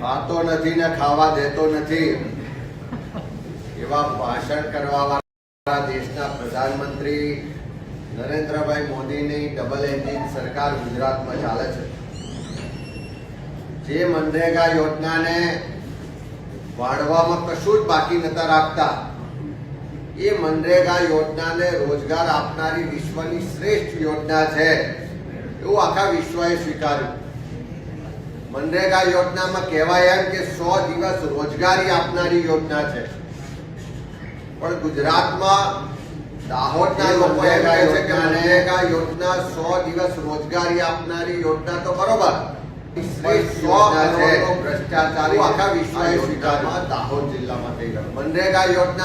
ખાતો નથી ને ખાવા દેતો નથી. એવા ભાષણ કરવા વાળા દેશના પ્રધાનમંત્રી નરેન્દ્રભાઈ મોદીની ડબલ એન્જિન સરકાર ગુજરાતમાં ચાલે છે. જે મનરેગા યોજનાને વાળવામાં કશું જ બાકી નતા રાખતા, એ મનરેગા યોજનાને રોજગાર આપનારી વિશ્વની શ્રેષ્ઠ યોજના છે. એવું આખા વિશ્વએ સ્વીકાર્યું. મનરેગા યોજનામાં કહેવાય એમ કે સો દિવસ રોજગારી આપનારી યોજના છે. પણ ગુજરાતમાં દાહોદના લોકો એમ કહે છે કે મનરેગા યોજના સો દિવસ રોજગારી આપનારી યોજના તો બરોબર. મનરેગા એમ યોજના.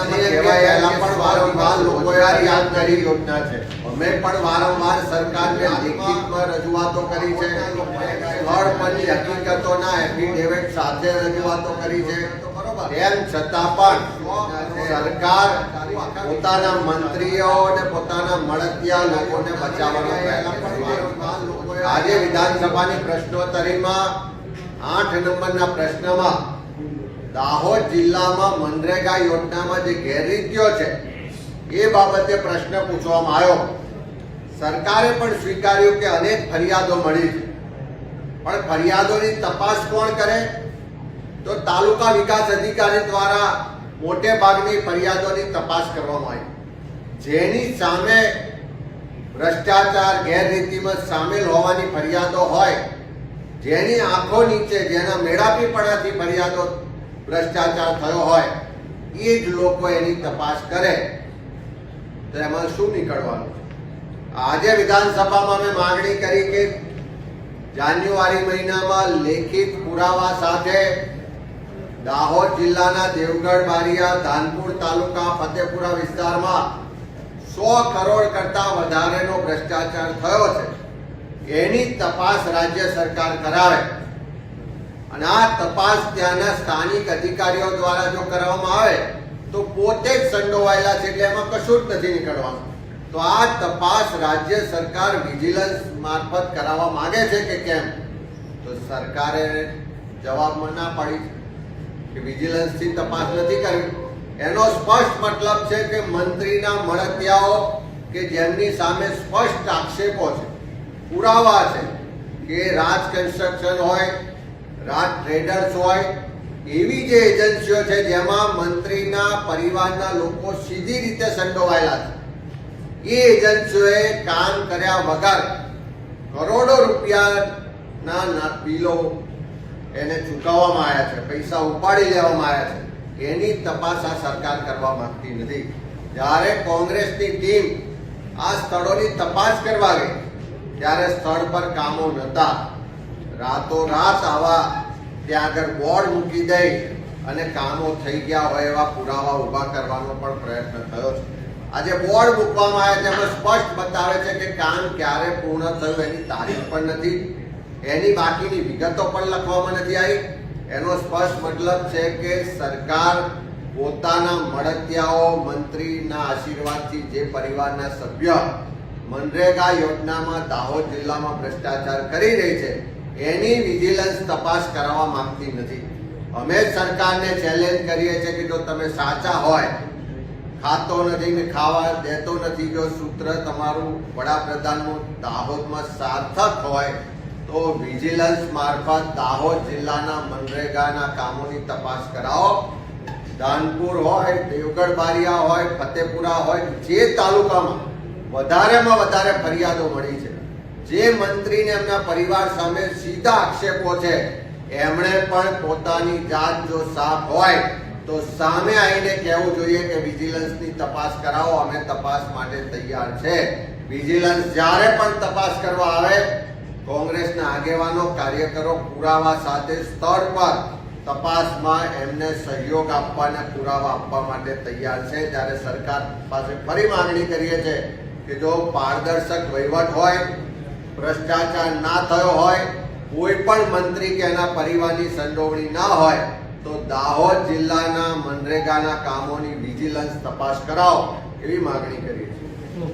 છે. અમે પણ વારંવાર સરકારને લેખિતમાં રજૂઆતો કરી છે. સ્થળ પરની હકીકતોના એફિડેવિટ સાથે રજૂઆતો કરી છે. તેમ છતાં પણ સરકાર પોતાના મંત્રીઓ અને પોતાના મળતિયા લોકોને બચાવવાનો પ્રયત્ન કરી. આજે વિધાનસભાની પ્રશ્નોત્તરીમાં આઠ નંબરના પ્રશ્નમાં દાહોદ જિલ્લામાં મનરેગા યોજનામાં જે ગેરરીતિઓ છે, એ બાબતે પ્રશ્ન પૂછવામાં આવ્યો. સરકારે પણ સ્વીકાર્યું કે અનેક ફરિયાદો મળી છે. પણ ફરિયાદોની તપાસ કોણ કરે? તો તાલુકા વિકાસ અધિકારી દ્વારા મોટે ભાગની ફરિયાદોની તપાસ કરવામાં આવી. જેની સામે ભ્રષ્ટાચાર ગેરરીતિમાં સામેલ હોવાની ફરિયાદો હોય, જેની આંખો નીચે જેના મેળાપી પડાથી ફરિયાદો, ભ્રષ્ટાચાર થયો હોય એ જ લોકો એની તપાસ કરે. તો એમાં શું નીકળવાનું આજે વિધાનસભામાં મેં માગણી કરી કે જાન્યુઆરી મહિનામાં લેખિત પુરાવા સાથે દાહોદ જિલ્લાના દેવગઢ બારિયા ધાનપુર તાલુકા, ફતેપુરા વિસ્તારમાં સો કરોડ કરતા વધારેનો ભ્રષ્ટાચાર થયો છે. એની તપાસ રાજ્ય સરકાર કરાવે. અને આ તપાસ ત્યાંના સ્થાનિક અધિકારીઓ દ્વારા જો કરવામાં આવે, તો પોતે જ સંડોવાયેલા છે એટલે એમાં કશું જ નથી નીકળવાનું. તો આ તપાસ રાજ્ય સરકાર વિજિલન્સ મારફત કરાવવા માંગે છે કે કેમ? તો સરકારે જવાબમાં ના પાડી કે વિજિલન્સથી તપાસ નથી કરવી. એનો સ્પષ્ટ મતલબ છે કે મંત્રીના મળતિયાઓ કે જેમની સામે સ્પષ્ટ આક્ષેપો છે, પુરાવા છે કે રાજ કન્સ્ટ્રક્શન હોય, રાજ ટ્રેડર્સ હોય, એવી જે એજન્સીઓ છે જેમાં મંત્રીના પરિવારના લોકો સીધી રીતે સંડોવાયેલા છે. એ એજન્સીઓએ કામ કર્યા વગર કરોડો રૂપિયાના બિલો એને ચૂકવવામાં આવ્યા છે, પૈસા ઉપાડી લેવામાં આવ્યા છે. એની તપાસ આ સરકાર કરવા માંગતી નથી. જ્યારે કોંગ્રેસની ટીમ આ સ્થળોની તપાસ કરવા ગઈ, ત્યારે સ્થળ પર કામો નહોતા. રાતોરાત આવા ત્યાં આગળ બોર્ડ મૂકી દઈ અને કામો થઈ ગયા હોય એવા પુરાવા ઊભા કરવાનો પણ પ્રયત્ન થયો છે. આજે બોર્ડ મૂકવામાં આવ્યા છે સ્પષ્ટ બતાવે છે કે કામ ક્યારે પૂર્ણ થયું એની તારીખ પણ નથી. એની બાકીની વિગતો પણ લખવામાં નથી આવી. એનો સ્પષ્ટ મતલબ છે કે સરકાર પોતાના મળતિયાઓ મંત્રીના આશીર્વાદથી જે પરિવારના સભ્ય મનરેગા યોજનામાં દાહોદ જિલ્લામાં ભ્રષ્ટાચાર કરી રહી છે, એની વિજિલન્સ તપાસ કરાવવા માંગતી નથી. અમે સરકારને ચેલેન્જ કરીએ છીએ કે જો તમે સાચા હોય, ખાતો નથી ને ખાવા દેતો નથી, જો સૂત્ર તમારું વડાપ્રધાનનું દાહોદમાં સાર્થક હોય તો વિજિલન્સ મારફત દાહોદ જિલ્લાના મનરેગાના કામોની તપાસ કરાવો. ધાનપુર હોય, દેવગઢ બારિયા હોય, ફતેપુરા હોય, જે તાલુકામાં વધારેમાં વધારે ફરિયાદો મળી છે, જે મંત્રીને એમના પરિવાર સામે સીધા આક્ષેપો છે, એમણે પણ પોતાની જાત જો સાફ હોય, તો સામે આવીને કહેવું જોઈએ કે વિજિલન્સની તપાસ કરાવો, અમે તપાસ માટે તૈયાર છે. વિજિલન્સ જ્યારે પણ તપાસ કરવા આગેવાનો, કાર્યકરો પુરાવા સાથે સ્થળ પર તપાસમાં એમને સહયોગ આપવાના પુરાવા આપવા માટે તૈયાર છે. ત્યારે સરકાર પાસે ફરી માંગણી કરીએ છીએ કે જો પારદર્શક વહીવટ હોય, ભ્રષ્ટાચાર ના થયો હોય, કોઈ પણ મંત્રી કે એના પરિવારની સંડોવણી ના હોય, તો દાહોદ જિલ્લાના મનરેગાના કામોની વિજિલન્સ તપાસ કરાવો એવી માંગણી કરીએ છીએ.